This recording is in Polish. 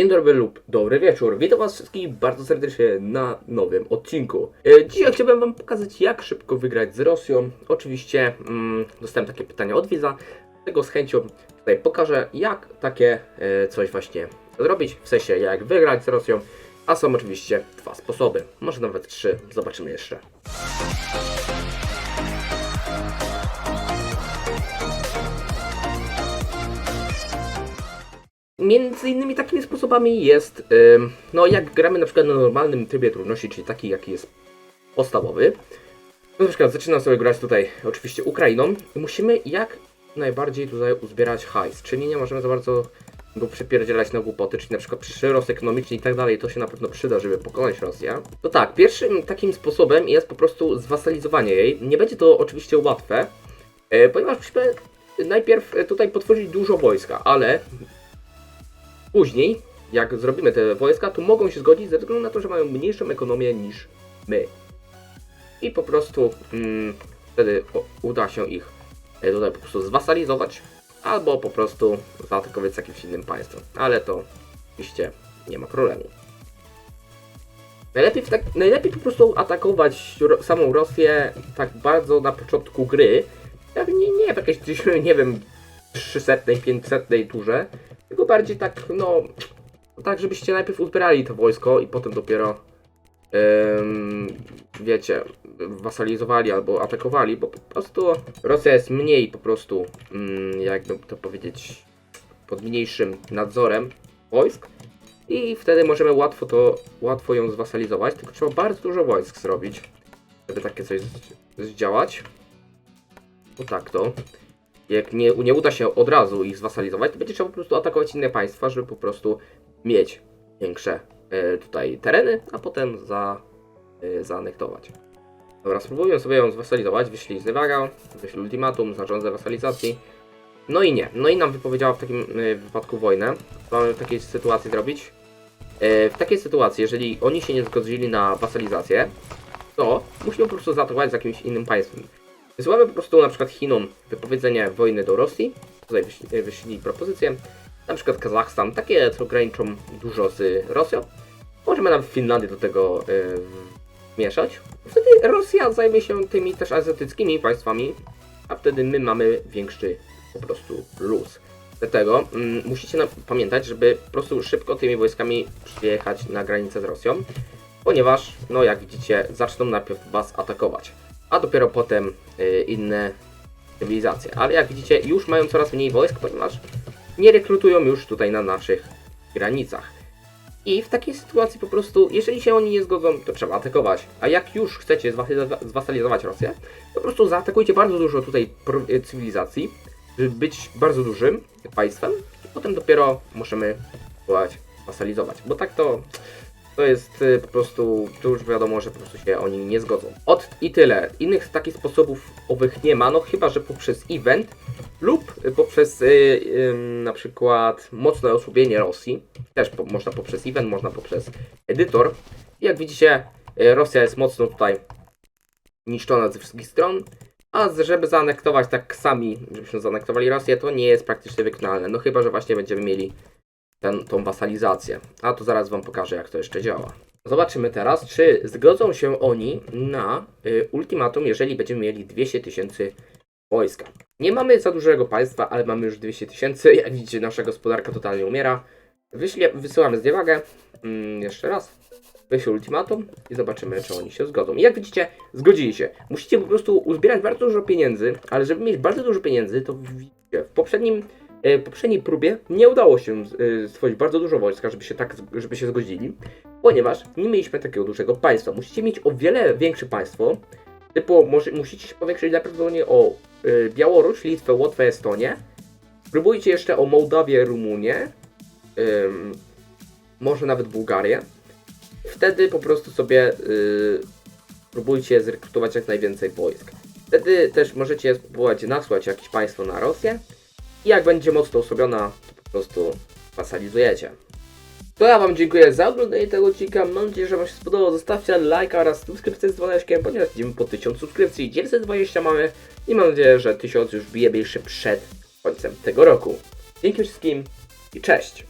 Dzień dobry lub dobry wieczór. Witam Was wszystkich bardzo serdecznie na nowym odcinku. E, Dzisiaj chciałbym Wam pokazać, jak szybko wygrać z Rosją. Oczywiście mm, dostałem takie pytania od widza, tego z chęcią tutaj pokażę, jak takie e, coś właśnie zrobić, w sensie jak wygrać z Rosją. A są oczywiście dwa sposoby, może nawet trzy, zobaczymy jeszcze. Między innymi takimi sposobami jest, ym, no jak gramy na przykład na normalnym trybie trudności, czyli taki jaki jest podstawowy. No, na przykład zaczynam sobie grać tutaj oczywiście Ukrainą i musimy jak najbardziej tutaj uzbierać hajs, czyli nie możemy za bardzo go przypierdzielać na głupoty, czyli na przykład przyrost ekonomiczny i tak dalej, to się na pewno przyda, żeby pokonać Rosję. To tak, pierwszym takim sposobem jest po prostu zwasalizowanie jej. Nie będzie to oczywiście łatwe, e, ponieważ musimy najpierw e, tutaj potworzyć dużo wojska, ale Później, jak zrobimy te wojska, to mogą się zgodzić ze względu na to, że mają mniejszą ekonomię niż my. I po prostu mm, wtedy uda się ich e, tutaj po prostu zwasalizować, albo po prostu zaatakować z jakimś innym państwem. Ale to oczywiście nie ma problemu. Najlepiej, tak, najlepiej po prostu atakować ro, samą Rosję tak bardzo na początku gry. Jak nie, nie w jakiejś, nie wiem, 300, 500 turze, tylko bardziej tak, no, tak żebyście najpierw uzbierali to wojsko i potem dopiero, em, wiecie, wasalizowali albo atakowali, bo po prostu Rosja jest mniej po prostu, mm, jakby to powiedzieć, pod mniejszym nadzorem wojsk i wtedy możemy łatwo to, łatwo ją zwasalizować, tylko trzeba bardzo dużo wojsk zrobić, żeby takie coś zdziałać. No tak to jak nie, nie uda się od razu ich zwasalizować, to będzie trzeba po prostu atakować inne państwa, żeby po prostu mieć większe e, tutaj tereny, a potem za, e, zaanektować. Dobra, spróbuję sobie ją zwasalizować. Wyślij zniewaga, wyślij ultimatum, zarządzę wasalizacji. No i nie. No i nam wypowiedziała w takim e, wypadku wojnę. Co mamy w takiej sytuacji zrobić? W takiej sytuacji, jeżeli oni się nie zgodzili na wasalizację, to musimy po prostu zaatakować z jakimś innym państwem. Wysyłamy po prostu na przykład Chinom wypowiedzenie wojny do Rosji. Tutaj wyślij, wyślij propozycję. Na przykład Kazachstan, takie co graniczą dużo z Rosją. Możemy nawet Finlandię do tego y, mieszać. Wtedy Rosja zajmie się tymi też azjatyckimi państwami, a wtedy my mamy większy po prostu luz. Dlatego mm, musicie na, pamiętać, żeby po prostu szybko tymi wojskami przyjechać na granicę z Rosją, ponieważ, no jak widzicie, zaczną najpierw was atakować a dopiero potem y, inne cywilizacje. Ale jak widzicie, już mają coraz mniej wojsk, ponieważ nie rekrutują już tutaj na naszych granicach. I w takiej sytuacji po prostu, jeżeli się oni nie zgodzą, to trzeba atakować. A jak już chcecie zwasalizowa- zwasalizować Rosję, to po prostu zaatakujcie bardzo dużo tutaj y, cywilizacji, żeby być bardzo dużym państwem, i potem dopiero możemy wasalizować. Bo tak to to jest y, po prostu, to już wiadomo, że po prostu się oni nie zgodzą. Od i tyle. Innych takich sposobów owych nie ma, no chyba, że poprzez event lub y, poprzez y, y, na przykład mocne osłabienie Rosji. Też po, można poprzez event, można poprzez edytor. Jak widzicie, y, Rosja jest mocno tutaj niszczona ze wszystkich stron. A żeby zaanektować tak sami, żebyśmy zaanektowali Rosję, to nie jest praktycznie wykonalne. No chyba, że właśnie będziemy mieli ten, tą wasalizację. A to zaraz Wam pokażę, jak to jeszcze działa. Zobaczymy teraz, czy zgodzą się oni na y, ultimatum, jeżeli będziemy mieli 200 tysięcy wojska. Nie mamy za dużego państwa, ale mamy już 200 tysięcy. Jak widzicie, nasza gospodarka totalnie umiera. Wyślę, wysyłamy zniewagę. Mm, jeszcze raz. Wyślę ultimatum i zobaczymy, czy oni się zgodzą. I jak widzicie, zgodzili się. Musicie po prostu uzbierać bardzo dużo pieniędzy, ale żeby mieć bardzo dużo pieniędzy, to widzicie, w poprzednim poprzedniej próbie nie udało się e, stworzyć bardzo dużo wojska, żeby się tak żeby się zgodzili, ponieważ nie mieliśmy takiego dużego państwa. Musicie mieć o wiele większe państwo, typu może, musicie się powiększyć najprawdopodobniej o e, Białoruś, Litwę, Łotwę, Estonię. Spróbujcie jeszcze o Mołdawię, Rumunię, może nawet Bułgarię. Wtedy po prostu sobie y, próbujcie zrekrutować jak najwięcej wojsk. Wtedy też możecie spróbować nasłać jakieś państwo na Rosję, i jak będzie mocno osłabiona, to po prostu wasalizujecie. To ja Wam dziękuję za oglądanie tego odcinka. Mam nadzieję, że Wam się spodobało. Zostawcie lajka oraz subskrypcję z dzwoneczkiem, ponieważ idziemy po 1000 subskrypcji. 920 mamy i mam nadzieję, że 1000 już bijemy jeszcze przed końcem tego roku. Dzięki wszystkim i cześć!